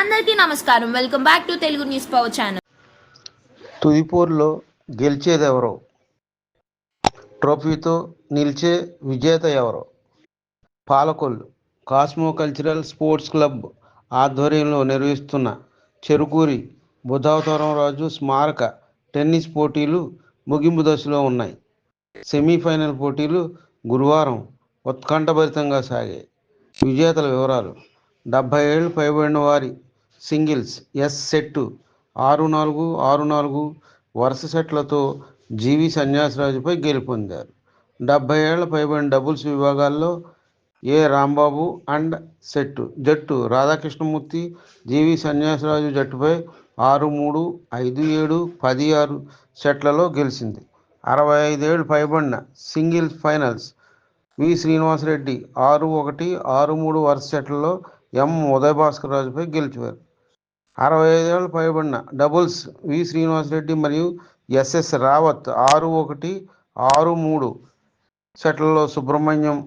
అందరికీ నమస్కారం. Welcome back to Telugu news power channel తుదిపోరులో గెలిచేదెవరో? ట్రోఫీతో నిలిచే విజేత ఎవరో? Palakollu cosmo cultural sports club ఆధ్వర్యంలో నిర్వహిస్తున్న చెరుకూరి బుధావతారం రాజు స్మారక టెన్నిస్ పోటీలు ముగింపు దశలో ఉన్నాయి. సెమీఫైనల్ పోటీలు గురువారం ఉత్కంఠభరితంగా సాగాయి. విజేతల వివరాలు. డెబ్భై ఏళ్ళు పైబడిన వారి సింగిల్స్ ఎస్ సెట్టు ఆరు నాలుగు ఆరు నాలుగు వరుస సెట్లతో జీవి సన్యాసరాజుపై గెలుపొందారు. డెబ్భై ఏళ్ళ పైబడిన డబుల్స్ విభాగాల్లో ఏ రాంబాబు అండ్ సెట్టు జట్టు రాధాకృష్ణమూర్తి జీవి సన్యాసరాజు జట్టుపై ఆరు మూడు ఐదు ఏడు పది ఆరు సెట్లలో గెలిచింది. అరవై ఐదేళ్ళు పైబడిన సింగిల్స్ ఫైనల్స్ వి. శ్రీనివాసరెడ్డి ఆరు ఒకటి ఆరు మూడు వరుస సెట్లలో ఎం. ఉదయభాస్కర్ రాజుపై గెలిచారు అరవై ఐదేళ్ళు పైబడిన డబుల్స్ వి శ్రీనివాసరెడ్డి మరియు ఎస్ఎస్ రావత్ ఆరు ఒకటి ఆరు మూడు సెట్లలో సుబ్రహ్మణ్యం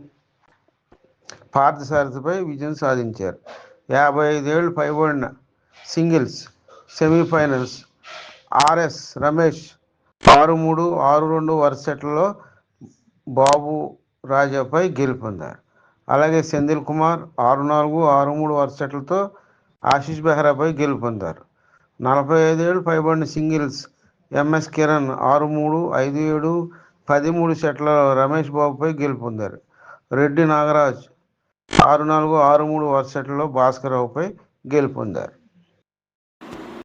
పార్థసారథిపై విజయం సాధించారు. యాభై ఐదేళ్ళు పైబడిన సింగిల్స్ సెమీఫైనల్స్ ఆర్ఎస్ రమేష్ ఆరు మూడు ఆరు రెండు వరుస సెట్లలో బాబు రాజాపై గెలుపొందారు. అలాగే సెంధిల్ కుమార్ ఆరు నాలుగు ఆరు మూడు వరుస సెట్లతో ఆశీష్ బెహ్రాపై గెలుపొందారు నలభై ఐదేళ్ళు పైబడిన సింగిల్స్ ఎంఎస్ కిరణ్ ఆరు మూడు ఐదు ఏడు పది మూడు సెట్లలో రమేష్ బాబుపై గెలుపొందారు రెడ్డి నాగరాజ్ ఆరు నాలుగు ఆరు మూడు వరుస సెట్లలో భాస్కర్ రావుపై గెలుపొందారు